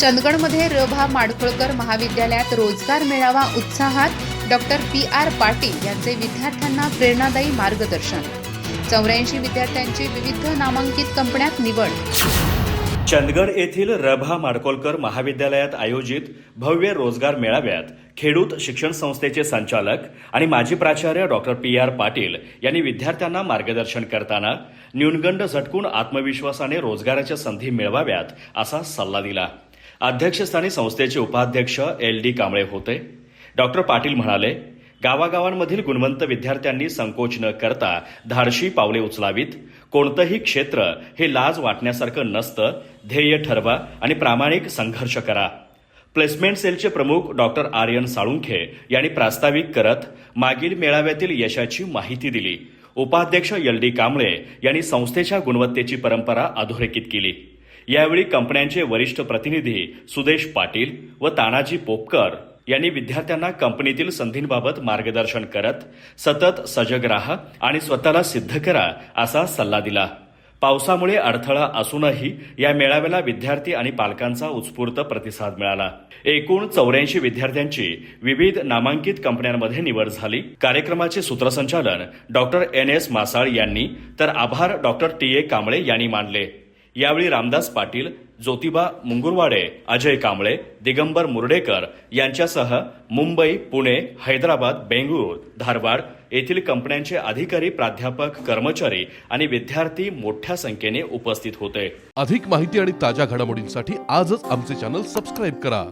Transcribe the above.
चंदगडमध्ये र भा माडखोळकर महाविद्यालयात रोजगार मेळावा उत्साहात डॉक्टर पी आर पाटील यांचे विद्यार्थ्यांना प्रेरणादायी मार्गदर्शन. चौऱ्याऐंशी विद्यार्थ्यांची विविध नामांकित कंपन्यात निवड. चंदगड येथील रभा माडकोलकर महाविद्यालयात आयोजित भव्य रोजगार मेळाव्यात खेडूत शिक्षण संस्थेचे संचालक आणि माजी प्राचार्य डॉक्टर पी आर पाटील यांनी विद्यार्थ्यांना मार्गदर्शन करताना न्यूनगंड झटकून आत्मविश्वासाने रोजगाराच्या संधी मिळवाव्यात असा सल्ला दिला. अध्यक्षस्थानी संस्थेचे उपाध्यक्ष एल डी कांबळे होते. डॉक्टर पाटील म्हणाले गावागावांमधील गुणवंत विद्यार्थ्यांनी संकोच न करता धाडशी पावले उचलावीत. कोणतंही क्षेत्र हे लाज वाटण्यासारखं नसतं. ध्येय ठरवा आणि प्रामाणिक संघर्ष करा. प्लेसमेंट सेलचे प्रमुख डॉक्टर आर्यन साळुंखे यांनी प्रास्ताविक करत मागील मेळाव्यातील यशाची माहिती दिली. उपाध्यक्ष एल डी कांबळे यांनी संस्थेच्या गुणवत्तेची परंपरा अधोरेखित केली. यावेळी कंपन्यांचे वरिष्ठ प्रतिनिधी सुदेश पाटील व तानाजी पोपकर यांनी विद्यार्थ्यांना कंपनीतील संधींबाबत मार्गदर्शन करत सतत सजग राहा आणि स्वतःला सिद्ध करा असा सल्ला दिला. पावसामुळे अडथळा असूनही या मेळाव्याला विद्यार्थी आणि पालकांचा उत्स्फूर्त प्रतिसाद मिळाला. एकूण चौऱ्याऐंशी विद्यार्थ्यांची विविध नामांकित कंपन्यांमध्ये निवड झाली. कार्यक्रमाचे सूत्रसंचालन डॉक्टर एन एस मासाळ यांनी. तर आभार डॉक्टर टी ए कांबळे यांनी मानले. यावेळी रामदास पाटील ज्योतिबा मुंगुरवाडे अजय कांबळे दिगंबर मुर्डेकर यांच्यासह मुंबई पुणे हैदराबाद बेंगळूर धारवाड येथील कंपन्यांचे अधिकारी प्राध्यापक कर्मचारी आणि विद्यार्थी मोठ्या संख्येने उपस्थित होते. अधिक माहिती आणि ताज्या घडामोडींसाठी आजच आमचे चॅनल सबस्क्राईब करा.